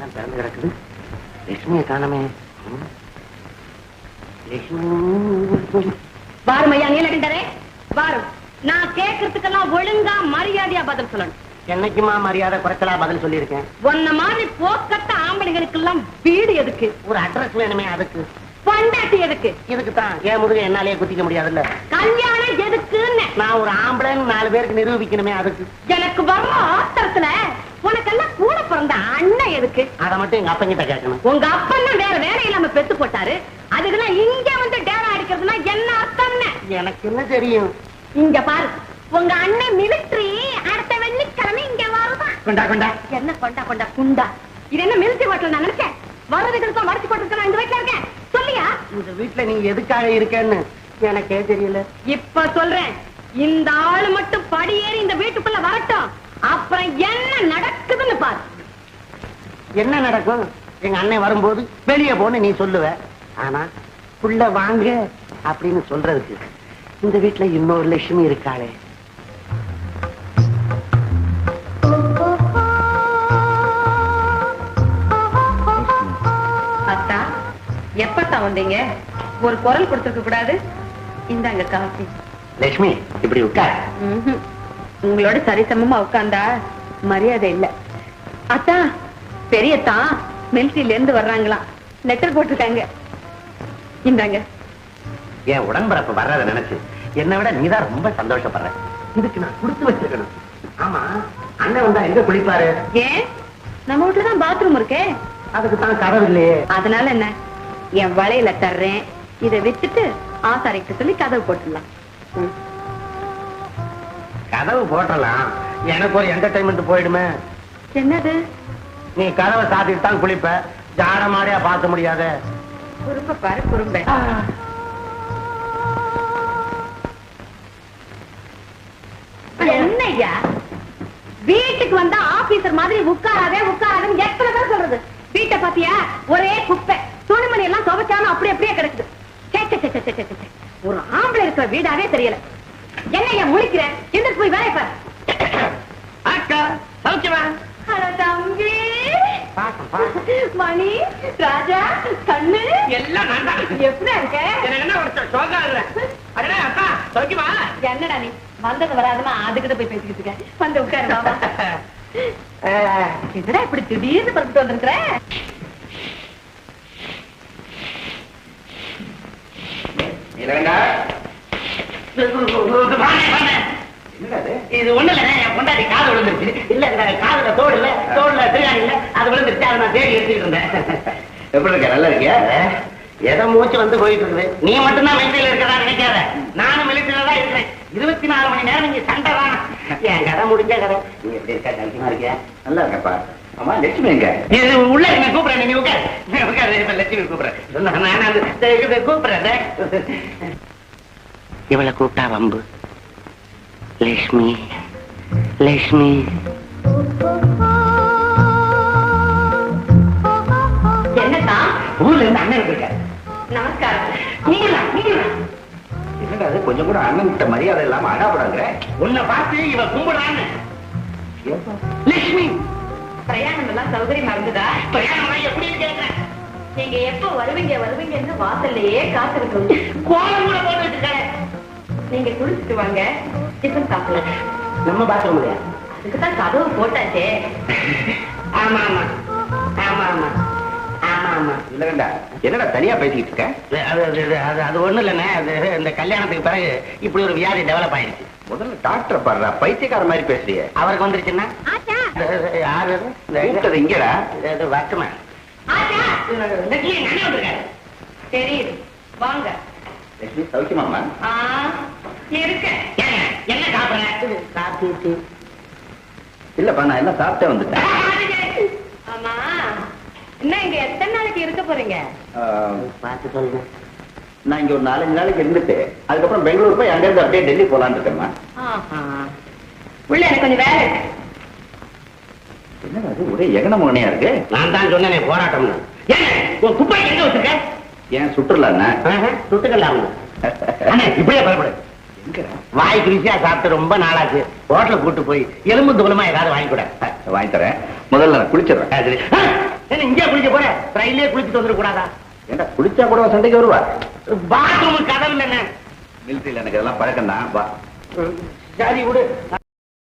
வாசலாம் திறந்து கிடக்குது. லட்சுமியை காணமே வாரும் ஐயா நீலகண்டரே வாரும். நான் கேட்கறதுக்கெல்லாம் ஒழுங்கா மரியாதையா பதில் சொல்லணும். என்னைக்குமா மரியாதை குறைச்சலா பதில் சொல்லியிருக்கேன்? உன்ன மாதிரி போக்கத்த ஆம்பளைகளுக்கெல்லாம் வீடு எதுக்கு? ஒரு அட்ரஸ் வேணுமே அதுக்கு. பொண்டாட்டி எதுக்கு? இதுக்கு தான். என் முதுக என்னாலேயே குத்திக்க முடியாதுல்ல? கல்யாணம் எதுக்குன்னு. நான் ஒரு ஆம்பளைன்னு நாலு பேருக்கு நிரூபிக்கணுமே அதுக்கு. எனக்கு வர்ற ஆத்திரத்துல உனக்கெல்லாம் கூட பிறந்த அண்ணன் எதுக்கு? அதை மட்டும் எங்க அப்பங்கிட்ட கேட்கணும். உங்க அப்பா வேற வேலை இல்லாம பெத்து போட்டாரு. அதுக்குதான் இங்க வந்து டேரா அடிக்கிறதுனா என்ன அர்த்தம்னு? எனக்கு என்ன தெரியும்? இங்க பாரு. உங்க அண்ணன் மிலிட்ரி அடுத்த வெள்ளிக்கிழமை இங்க வருதான் கொண்டா கொண்டா. என்ன கொண்டா கொண்டா குண்டா? இது என்ன மிலிட்ரி ஹோட்டல் நான் நினைச்சேன்? வர்றதுக்கு மறைச்சு போட்டுருக்க இந்த வீட்டுல இருக்கேன். சொல்லியா? இந்த வீட்டுல நீ எதுக்காக இருக்கேன்னு எனக்கே தெரியல. இப்ப சொல்றேன். இந்த ஆளு மட்டும் படியேறி இந்த வீட்டுக்குள்ள வரட்டும் அப்புறம் என்ன நடக்குதுன்னு பாரு என்ன நடக்கும்? எங்க அண்ணன் வரும்போது வெளியே போன்னு நீ சொல்லுவ. ஆனா புள்ள வாங்க அப்படின்னு சொல்றதுக்கு இந்த வீட்டுல இன்னொரு லட்சுமி இருக்காளே. அத்தா எப்பத்தான் வந்தீங்க? ஒரு குரல் கொடுத்துருக்க கூடாது. இந்தாங்க காஃபி லட்சுமி இப்படி உட்கார். உங்களோட சரிசமமா உட்கார்ந்தா மரியாதை இல்ல. அத்தா பெரியத்தா மிலிட்டரியில இருந்து வர்றாங்களாம். லெட்டர் போட்டிருக்காங்க. இந்தாங்க. என் உடன்பிறப்பு வர்றத நினைச்சு என்னை விட நீதான் ரொம்ப சந்தோஷப்படுற. இதுக்கு நான் கொடுத்து வச்சிருக்கணும். ஆமா அண்ணன் வந்தா எங்க குளிப்பாரு? ஏன்? நம்ம வீட்டுல தான் பாத்ரூம் இருக்கே. அதுக்கு தான் கதவு இல்லையே. அதனால என்ன? என் வளையல தர்றேன். இதை வித்துட்டு ஆசாரிக்கு சொல்லி கதவு போட்டுடலாம். கதவு போட்டலாம் எனக்கு ஒரு என்டர்டைன்மெண்ட் போயிடுமே. என்னது? நீ கதவை சாத்திட்டு தான் குளிப்ப. ஜாட மாடியா பார்க்க முடியாத. குறும்ப பாரு குறும்ப. என்னய்யா? வீட்டுக்கு வந்தா ஆபீசர் மாதிரி உட்காராதே உட்காராதேன்னு எத்தனை பேர் சொல்றது? வீட்டை பாத்தியா? ஒரே குப்பை. துணிமணி எல்லாம் துவைச்சாலும் அப்படி அப்படியே கிடக்குது. ஒரு ஆம்பளை இருக்கிற வீடாவே தெரியல. என்னய்யா முழிக்கிற? எந்திரிச்சு போய் வேலை பாரு. மணி ராஜா கண்ணு. எல்லாம் நான் தான். எப்படி இருக்க? எனக்கு என்ன ஒருத்தர் சோகா இல்ல. அடடே அக்கா சௌக்கியமா என்னடா நீ? வந்தது வராதுமா அதுக்கிட்ட போய் பேசிக்கிட்டு இருக்க. வந்து உட்காரு மாமா. என்னடா இப்படி திடீர்னு பறந்துட்டு வந்திருக்கிற? இல்லைங்க இது ஒண்ணு இல்ல என் பொண்டாட்டி காது விழுந்துருச்சு. இல்ல இந்த காதுல தோடு இல்ல தோடுல திருகாணி இல்ல அது விழுந்துருச்சு அதை நான் தேடி எடுத்துட்டு இருந்தேன். எப்படி இருக்க? நல்லா இருக்கியா? எதை மூச்சு வந்து போயிட்டு இருக்குது? நீ மட்டும்தான் மிலிட்டரியில இருக்கிறதா நினைக்காத. நானும் மிலிட்டரியில தான் இருக்கிறேன். இருபத்தி நாலு மணி நேரம் இங்க சண்டை தான். என் கதை முடிஞ்ச கதை. நீ எப்படி இருக்க? கண்டிப்பா இருக்கியா? நல்லா இருக்கப்பா ஆமா லட்சுமி எங்க? இது உள்ள இருக்க கூப்பிடுறேன் நீ உட்காரு. உட்காரு லட்சுமி கூப்பிடுறேன். நான் கூப்பிடுறேன் இவளை கூப்பிட்டா வம்பு. லட்சுமி லட்சுமி என்னடா ஊர்ல இருந்து அண்ணன் இருக்காரு நமஸ்காரம். கும்பிடலாம் கும்பிடலாம் என்னடா அது கொஞ்சம் கூட அண்ணன் கிட்ட மரியாதை இல்லாம அடாபடாங்க உன்னை பார்த்து இவ கும்பிடான்னு லட்சுமி பிரயாணம் எல்லாம் சௌகரியமா இருந்ததா? பிரயாணம் எப்படி கேட்கிறேன் நீங்க எப்ப வருவீங்க வருவீங்கன்னு வாசல்லையே காத்திருக்கோம் கோலம் கூட போட்டு வச்சிருக்காரு நீங்க குளிச்சுட்டு வாங்க. டிஃபன் சாப்பிடலாம் நம்ம பாத்ரூம் இல்லையா? அதுக்குதான் கதவு போட்டாச்சே. ஆமா ஆமா. ஆமா ஆமா. என்னடா தனியா பேசிக்கிட்டு இருக்க? அது அது அது- அது அது ஒண்ணும் இல்லைண்ணே. அது இந்த கல்யாணத்துக்கு பிறகு இப்படி ஒரு வியாதி டெவலப் ஆயிடுச்சு. முதல்ல டாக்டர் பாடுறா பைத்தியக்கார மாதிரி பேசுறியே. அவருக்கு வந்துருச்சுன்னா? யாரு கூப்பிட்டது இங்கடா. வந்திருக்காரு. தெரியுது வாங்க. சௌக்கியமாமா ஆ இருக்க சாப்பிடுறேன் சாப்பிட்டு. இல்லப்பா நான் எல்லாம் சாப்பிட்டே வந்துட்டேன். ஆமா என்ன இங்க எத்தனை நாளைக்கு இருக்க போறீங்க? பார்த்து சொல்லுங்க நான் இங்க ஒரு நாலஞ்சு நாளைக்கு இருந்துட்டு அதுக்கப்புறம் பெங்களூர் போய் அங்கிருந்து அப்படியே டெல்லி போலான்னு இருக்கேம்மா. உள்ள எனக்கு கொஞ்சம் வேலை இருக்கு. என்னடா அது ஒரே எகன முகனையா இருக்கு? நான் தான் சொன்னேனே போராட்டம்னு. ஏங்க உன் குப்பை எங்க வச்சிருக்க? ஏன் சுற்றுலாண்ணா சுட்டுக்கலாம் அண்ணே இப்படியே பயப்படு. வாய்க்கு ருசியா சாப்பிட்டு ரொம்ப நாளாச்சு. ஹோட்டலுக்கு கூட்டு போய் எலும்பு துபலமா ஏதாவது வாங்கி கூட. வாங்கி தரேன். முதல்ல நான் குளிச்சிடுறேன். என்ன இங்கே குளிக்க போற? ரயிலே குளிச்சுட்டு வந்துட கூடாதா? ஏண்டா குளிச்சா கூட சண்டைக்கு வருவா? பாத்ரூம் கதவு என்ன? மிலிட்டரியில் எனக்கு இதெல்லாம் பழக்கம் தான் வா சரி விடு.